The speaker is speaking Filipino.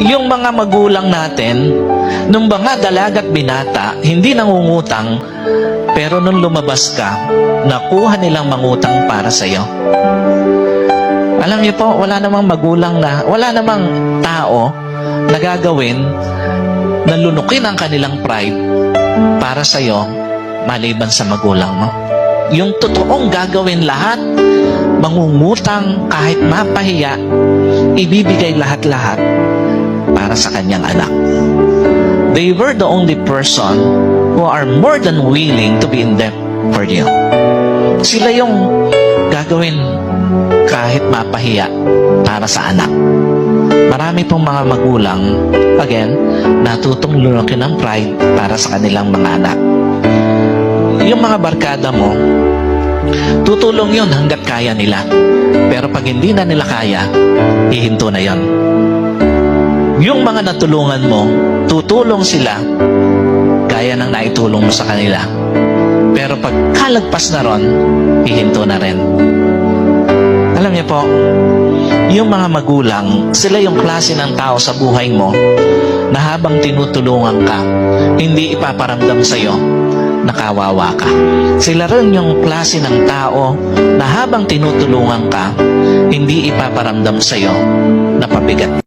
yung mga magulang natin, nung mga dalagat binata, hindi nangungutang, pero nung lumabas ka, nakuha nilang mangutang para sa'yo. Alam niyo po, wala namang magulang na, wala namang tao na gagawin na lunukin ang kanilang pride para sa'yo maliban sa magulang mo. Yung totoong gagawin lahat, mangungutang kahit mapahiya, ibibigay lahat-lahat para sa kanyang anak. They were the only person who are more than willing to be in debt for you. Sila yung gagawin kahit mapahiya para sa anak. Marami pong mga magulang, again, natutong lunukin ng pride para sa kanilang mga anak. Yung mga barkada mo, tutulong yun hanggat kaya nila. Pero pag hindi na nila kaya, hihinto na yon. Yung mga natulungan mo, tutulong sila gaya ng naitulong mo sa kanila. Pero pag kalagpas na ron, hihinto na rin. Alam niyo po, yung mga magulang, sila yung klase ng tao sa buhay mo na habang tinutulungan ka, hindi ipaparamdam sa'yo na kawawa ka. Sila rin yung klase ng tao na habang tinutulungan ka, hindi ipaparamdam sa'yo na pabigat